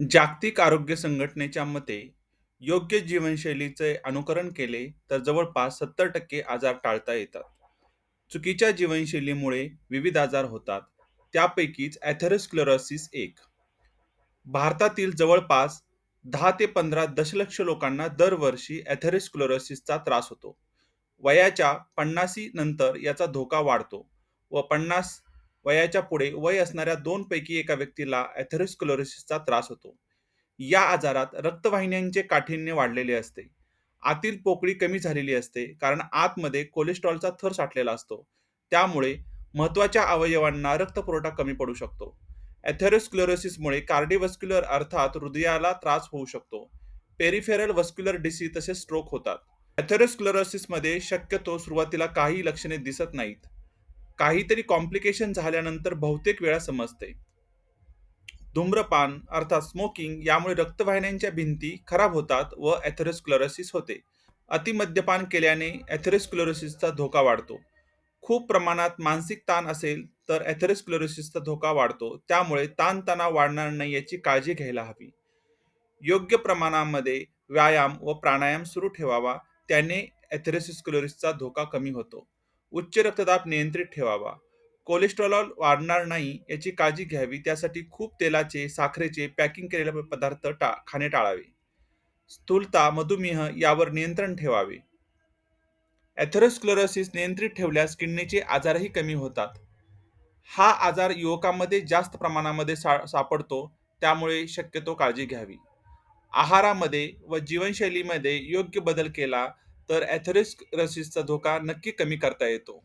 जागतिक आरोग्य संघटनेच्या मते, योग्य जीवनशैलीचे अनुकरण केले तर जवळपास सत्तर टक्के आजार टाळता येतात. चुकीच्या जीवनशैलीमुळे विविध आजार होतात. त्यापैकीच ॲथेरोस्क्लेरोसिस एक. भारतातील जवळपास दहा ते पंधरा दशलक्ष लोकांना दरवर्षी ॲथेरोस्क्लेरोसिसचा त्रास होतो. वयाच्या पन्नासी नंतर याचा धोका वाढतो व पन्नास वयाच्या पुढे वय असणाऱ्या दोन पैकी एका व्यक्तीला ॲथेरोस्क्लेरोसिसचा त्रास होतो. या आजारात रक्तवाहिन्यांचे काठिण्य वाढलेले असते. आतील पोकळी कमी झालेली असते कारण आतमध्ये कोलेस्ट्रॉलचा थर साठलेला असतो. त्यामुळे महत्त्वाच्या अवयवांना रक्तपुरवठा कमी पडू शकतो. ॲथेरोस्क्लोरोसिसमुळे कार्डिओव्हास्क्युलर अर्थात हृदयाला त्रास होऊ शकतो. पेरिफेरल व्हस्क्युलर डिसीज तसेच स्ट्रोक होतात. ॲथेरोस्क्लोरोसिसमध्ये शक्यतो सुरुवातीला काही लक्षणे दिसत नाहीत. काहीतरी कॉम्प्लिकेशन झाल्यानंतर बहुतेक वेळा समजते. धूम्रपान अर्थात स्मोकिंग यामुळे रक्तवाहिन्यांच्या भिंती खराब होतात व ॲथेरोस्क्लेरोसिस होते. अतिमद्यपान केल्याने ॲथेरोस्क्लेरोसिसचा धोका वाढतो. खूप प्रमाणात मानसिक ताण असेल तर ॲथेरोस्क्लेरोसिसचा धोका वाढतो. त्यामुळे ताणतणाव वाढणार नाही याची काळजी घ्यायला हवी. योग्य प्रमाणामध्ये व्यायाम व प्राणायाम सुरू ठेवावा त्याने ॲथेरोस्क्लेरोसिसचा धोका कमी होतो. उच्च रक्तदाब नियंत्रित ठेवावा. कोलेस्ट्रॉल वाढणार नाही याची काळजी घ्यावी त्यासाठी खूप तेलाचे, साखरेचे, पॅकिंग केलेले पदार्थ टा खाणे टाळावे. स्थूलता, मधुमेह यावर नियंत्रण ठेवावे. ॲथेरोस्क्लेरोसिस नियंत्रित ठेवल्यास किडनीचे आजारही कमी होतात. हा आजार युवकांमध्ये जास्त प्रमाणामध्ये सा सापडतो त्यामुळे शक्यतो काळजी घ्यावी. आहारामध्ये व जीवनशैलीमध्ये योग्य बदल केला तर ॲथेरोस्क्लेरोसिसचा धोका नक्की कमी करता येतो.